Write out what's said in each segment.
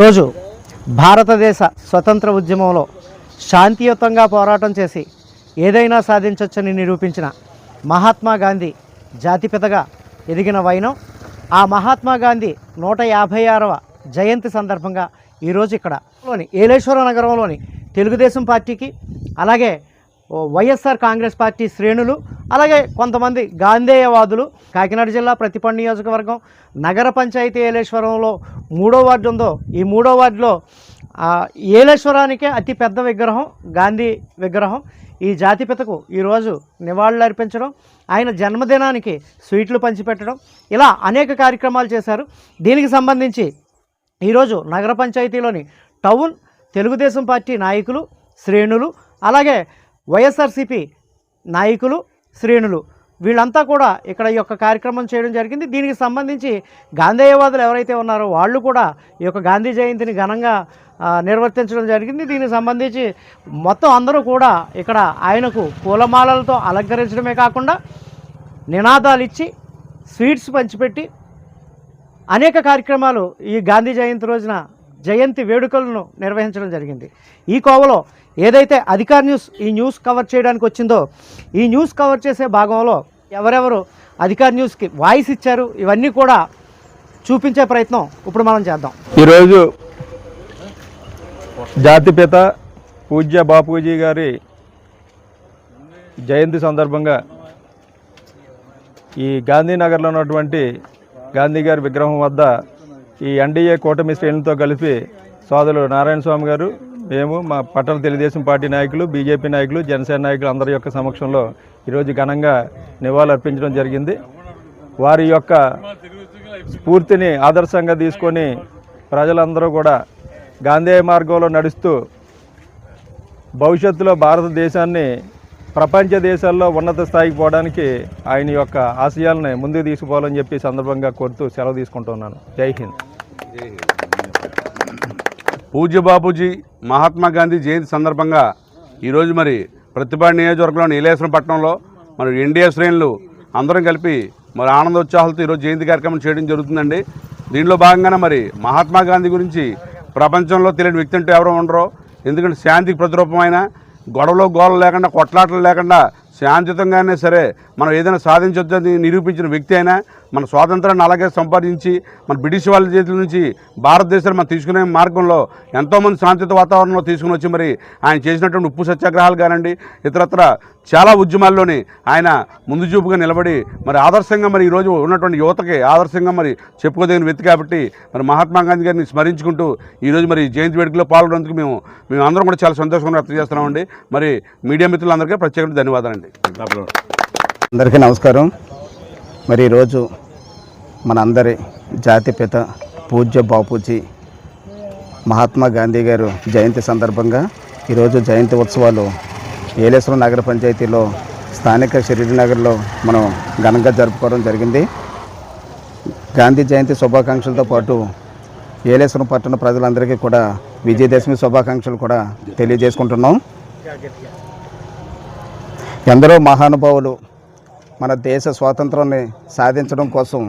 ఈరోజు భారతదేశ స్వతంత్ర ఉద్యమంలో శాంతియుతంగా పోరాటం చేసి ఏదైనా సాధించవచ్చని నిరూపించిన మహాత్మా గాంధీ జాతిపితగా ఎదిగిన వైనం ఆ మహాత్మా గాంధీ నూట యాభై ఆరవ జయంతి సందర్భంగా ఈరోజు ఇక్కడ. లోని ఏలేశ్వర నగరంలోని తెలుగుదేశం పార్టీకి అలాగే వైఎస్ఆర్ కాంగ్రెస్ పార్టీ శ్రేణులు అలాగే కొంతమంది గాంధేయవాదులు. కాకినాడ జిల్లా ప్రతిపండు నియోజకవర్గం నగర పంచాయతీ ఏలేశ్వరంలో మూడో వార్డు ఉందో ఈ మూడో వార్డులో ఏలేశ్వరానికే అతి పెద్ద విగ్రహం గాంధీ విగ్రహం. ఈ జాతిపితకు ఈరోజు నివాళులు అర్పించడం ఆయన జన్మదినానికి స్వీట్లు పంచిపెట్టడం ఇలా అనేక కార్యక్రమాలు చేశారు. దీనికి సంబంధించి ఈరోజు నగర పంచాయతీలోని టౌన్ తెలుగుదేశం పార్టీ నాయకులు శ్రేణులు అలాగే వైఎస్ఆర్సీపీ నాయకులు శ్రేణులు. వీళ్ళంతా కూడా ఇక్కడ ఈ యొక్క కార్యక్రమం చేయడం జరిగింది. దీనికి సంబంధించి గాంధేయవాదులు ఎవరైతే ఉన్నారో వాళ్ళు కూడా ఈ యొక్క గాంధీ జయంతిని ఘనంగా నిర్వర్తించడం జరిగింది. దీనికి సంబంధించి మొత్తం అందరూ కూడా ఇక్కడ ఆయనకు పూలమాలలతో అలంకరించడమే కాకుండా నినాదాలు ఇచ్చి స్వీట్స్ పంచిపెట్టి అనేక కార్యక్రమాలు ఈ గాంధీ జయంతి రోజున జయంతి వేడుకలను నిర్వహించడం జరిగింది. ఈ కోవలో ఏదైతే అధికార్ న్యూస్ ఈ న్యూస్ కవర్ చేయడానికి వచ్చిందో ఈ న్యూస్ కవర్ చేసే భాగంలో ఎవరెవరు అధికార్ న్యూస్కి వాయిస్ ఇచ్చారు ఇవన్నీ కూడా చూపించే ప్రయత్నం ఇప్పుడు మనం చేద్దాం. ఈరోజు జాతిపిత పూజ్య బాపూజీ గారి జయంతి సందర్భంగా ఈ గాంధీనగర్లో ఉన్నటువంటి గాంధీ గారి విగ్రహం వద్ద ఈ ఎన్డీఏ కూటమి శ్రేణులతో కలిపి సోదరులు నారాయణ స్వామి గారు మేము మా పట్టణ తెలుగుదేశం పార్టీ నాయకులు బీజేపీ నాయకులు జనసేన నాయకులు అందరి యొక్క సమక్షంలో ఈరోజు ఘనంగా నివాళులర్పించడం జరిగింది. వారి యొక్క స్ఫూర్తిని ఆదర్శంగా తీసుకొని ప్రజలందరూ కూడా గాంధేయ మార్గంలో నడుస్తూ భవిష్యత్తులో భారతదేశాన్ని ప్రపంచ దేశాల్లో ఉన్నత స్థాయికి పోవడానికి ఆయన యొక్క ఆశయాలని ముందుకు తీసుకుపోవాలని చెప్పి సందర్భంగా కోరుతూ సెలవు తీసుకుంటున్నాను జై హింద్. పూజ్య బాపూజీ మహాత్మా గాంధీ జయంతి సందర్భంగా ఈరోజు మరి ప్రతిభా నియోజకవర్గంలోని నీలేశ్వరం పట్టణంలో మరి ఎన్డీఏ శ్రేణులు అందరం కలిపి మరి ఆనందోత్సాహాలతో ఈరోజు జయంతి కార్యక్రమం చేయడం జరుగుతుందండి. దీనిలో భాగంగానే మరి మహాత్మా గాంధీ గురించి ప్రపంచంలో తెలియని వ్యక్తి అంటూ ఎవరు ఉండరు. ఎందుకంటే శాంతికి ప్రతిరూపమైన గొడవలు గోడలు లేకుండా కొట్లాటలు లేకుండా శాంతితంగానే సరే మనం ఏదైనా సాధించొద్దని నిరూపించిన వ్యక్తి అయినా మన స్వాతంత్రాన్ని అలాగే సంపాదించి మన బ్రిటిష్ వాళ్ళ చేతుల నుంచి భారతదేశాన్ని మనం తీసుకునే మార్గంలో ఎంతోమంది శాంతియుత వాతావరణంలో తీసుకుని వచ్చి మరి ఆయన చేసినటువంటి ఉప్పు సత్యాగ్రహాలు కానివ్వండి ఇతరత్ర చాలా ఉద్యమాల్లోని ఆయన ముందు చూపుగా నిలబడి మరి ఆదర్శంగా మరి ఈరోజు ఉన్నటువంటి యువతకి ఆదర్శంగా మరి చెప్పుకోదగిన వ్యక్తి కాబట్టి మరి మహాత్మా గాంధీ గారిని స్మరించుకుంటూ ఈరోజు మరి జయంతి వేడుకలో పాల్గొనేందుకు మేము మేము అందరం కూడా చాలా సంతోషంగా వ్యక్తం చేస్తున్నామండి. మరి మీడియా మిత్రులందరికీ ప్రత్యేకంగా ధన్యవాదాలండి. అందరికీ నమస్కారం. మరి ఈరోజు మన అందరి జాతిపిత పూజ్య బాపూజీ మహాత్మా గాంధీ గారు జయంతి సందర్భంగా ఈరోజు జయంతి ఉత్సవాలు ఏలేశ్వరం నగర పంచాయతీలో స్థానిక షిరిడి నగర్లో మనం ఘనంగా జరుపుకోవడం జరిగింది. గాంధీ జయంతి శుభాకాంక్షలతో పాటు ఏలేశ్వరం పట్టణ ప్రజలందరికీ కూడా విజయదశమి శుభాకాంక్షలు కూడా తెలియజేసుకుంటున్నాం. ఎందరో మహానుభావులు మన దేశ స్వాతంత్రాన్ని సాధించడం కోసం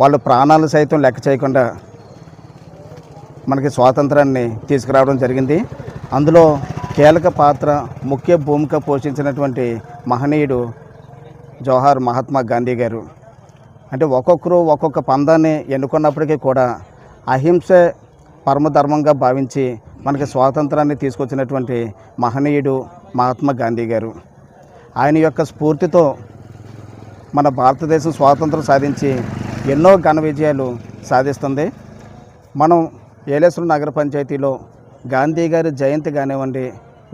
వాళ్ళు ప్రాణాలు సైతం లెక్క చేయకుండా మనకి స్వాతంత్రాన్ని తీసుకురావడం జరిగింది. అందులో కీలక పాత్ర ముఖ్య భూమిక పోషించినటువంటి మహనీయుడు జవహర్ మహాత్మా గాంధీ గారు. అంటే ఒక్కొక్కరు ఒక్కొక్క పందాన్ని ఎన్నుకున్నప్పటికీ కూడా అహింసే పరమధర్మంగా భావించి మనకి స్వాతంత్రాన్ని తీసుకొచ్చినటువంటి మహనీయుడు మహాత్మా గాంధీ గారు. ఆయన యొక్క స్ఫూర్తితో మన భారతదేశం స్వాతంత్రం సాధించి ఎన్నో ఘన విజయాలు సాధిస్తుంది. మనం ఏలేశ్వరం నగర పంచాయతీలో గాంధీ గారి జయంతి కానివ్వండి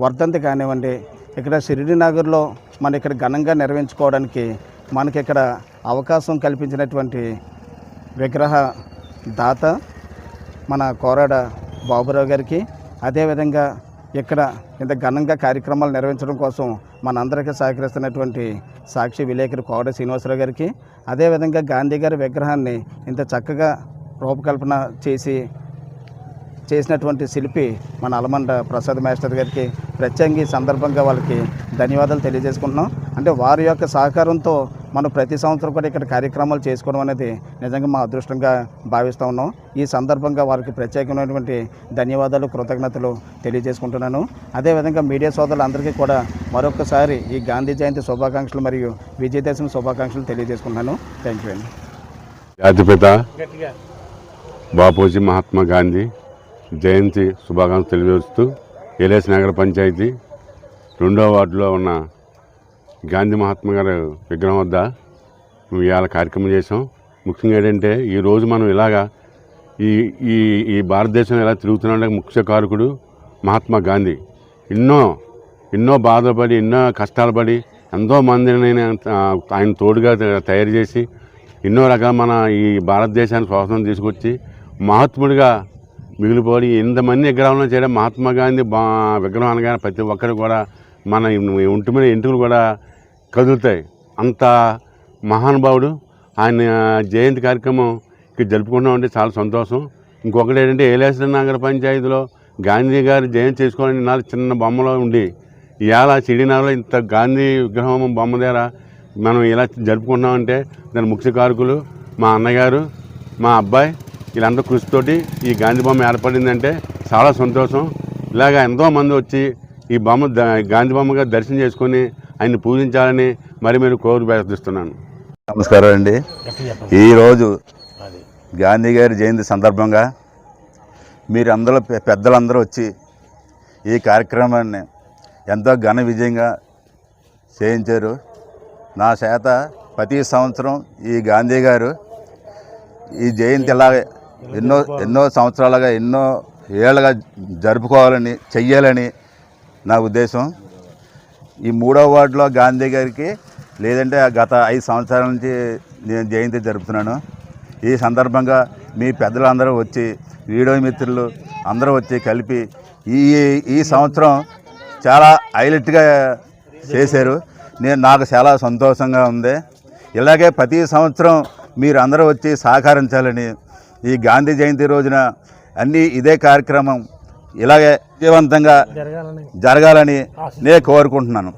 వర్ధంతి కానివ్వండి ఇక్కడ షిరిడి నగర్లో మన ఇక్కడ ఘనంగా నిర్వహించుకోవడానికి మనకి ఇక్కడ అవకాశం కల్పించినటువంటి విగ్రహ దాత మన కోరాడ బాబురావు గారికి. అదేవిధంగా ఇక్కడ ఇంత ఘనంగా కార్యక్రమాలు నిర్వహించడం కోసం మనందరికీ సహకరిస్తున్నటువంటి సాక్షి విలేకరి కోడ శ్రీనివాసరావు గారికి అదేవిధంగా గాంధీ గారి విగ్రహాన్ని ఇంత చక్కగా రూపకల్పన చేసి చేసినటువంటి శిల్పి మన అలమండ ప్రసాద్ మాస్టర్ గారికి ప్రత్యేకంగా ఈ సందర్భంగా వాళ్ళకి ధన్యవాదాలు తెలియజేసుకుంటున్నాం. అంటే వారి యొక్క సహకారంతో మనం ప్రతి సంవత్సరం కూడా ఇక్కడ కార్యక్రమాలు చేసుకోవడం అనేది నిజంగా మా అదృష్టంగా భావిస్తూ ఉన్నాం. ఈ సందర్భంగా వారికి ప్రత్యేకమైనటువంటి ధన్యవాదాలు కృతజ్ఞతలు తెలియజేసుకుంటున్నాను. అదేవిధంగా మీడియా సోదరులందరికీ కూడా మరొకసారి ఈ గాంధీ జయంతి శుభాకాంక్షలు మరియు విజయదశమి శుభాకాంక్షలు తెలియజేసుకుంటున్నాను. థ్యాంక్ యూ అండి జాతిపిత బాపూజీ మహాత్మా గాంధీ జయంతి శుభాకాంక్షలు తెలియజేస్తూ ఏలేసి నగర పంచాయతీ రెండో వార్డులో ఉన్న గాంధీ మహాత్మా గారి విగ్రహం వద్ద మేము ఇవాళ కార్యక్రమం చేసాం ముఖ్యంగా ఏంటంటే ఈరోజు మనం ఇలాగా ఈ ఈ ఈ భారతదేశం ఎలా తిరుగుతున్నాడు ముఖ్య కారకుడు మహాత్మా గాంధీ. ఎన్నో ఎన్నో బాధపడి ఎన్నో కష్టాలు పడి ఎంతో మందిని ఆయన తోడుగా తయారు చేసి ఎన్నో రకాల మన ఈ భారతదేశాన్ని స్వాతంత్రం తీసుకొచ్చి మహాత్ముడిగా మిగిలిపోయి ఇంతమంది విగ్రహాలను చేయడం మహాత్మా గాంధీ బా విగ్రహం అనగానే ప్రతి ఒక్కరు కూడా మన ఒంటి మీద ఎంటుకలు కూడా కదులుతాయి. అంత మహానుభావుడు ఆయన జయంతి కార్యక్రమం ఇక్కడ జరుపుకుంటామంటే చాలా సంతోషం. ఇంకొకటి ఏంటంటే ఏలేశ్వర నగర పంచాయతీలో గాంధీ గారు జయంతి చేసుకోవాలని నాలుగు చిన్న బొమ్మలో ఉండి ఇవాళ సిడినగర్లో ఇంత గాంధీ విగ్రహం బొమ్మ దగ్గర మనం ఇలా జరుపుకుంటున్నామంటే దాని ముఖ్య కారకులు మా అన్నగారు మా అబ్బాయి వీళ్ళందరూ కృషితోటి ఈ గాంధీ బొమ్మ ఏర్పడిందంటే చాలా సంతోషం. ఇలాగ ఎంతోమంది వచ్చి ఈ బొమ్మ గాంధీ బొమ్మగా దర్శనం చేసుకొని ఆయన్ని పూజించాలని మరి మీరు కోరి ప్రార్థిస్తున్నాను. నమస్కారం అండి. ఈరోజు గాంధీ గారి జయంతి సందర్భంగా మీరు అందరూ పె- పెద్దలందరూ వచ్చి ఈ కార్యక్రమాన్ని ఎంతో ఘన విజయంగా చేయించారు. నా చేత ప్రతి సంవత్సరం ఈ గాంధీ గారు ఈ జయంతి ఇలా ఎన్నో ఎన్నో సంవత్సరాలుగా ఎన్నో ఏళ్ళగా జరుపుకోవాలని చెయ్యాలని నా ఉద్దేశం. ఈ మూడో వార్డులో గాంధీ గారికి లేదంటే గత ఐదు సంవత్సరాల నుంచి నేను జయంతి జరుపుతున్నాను. ఈ సందర్భంగా మీ పెద్దలందరూ వచ్చి వీడియో మిత్రులు అందరూ వచ్చి కలిపి ఈ ఈ సంవత్సరం చాలా హైలైట్గా చేశారు. నేను నాకు చాలా సంతోషంగా ఉంది. ఇలాగే ప్రతి సంవత్సరం మీరు అందరూ వచ్చి సహకరించాలని ఈ గాంధీ జయంతి రోజున అన్నీ ఇదే కార్యక్రమం ఇలాగే విజయవంతంగా జరగాలని నేను కోరుకుంటున్నాను.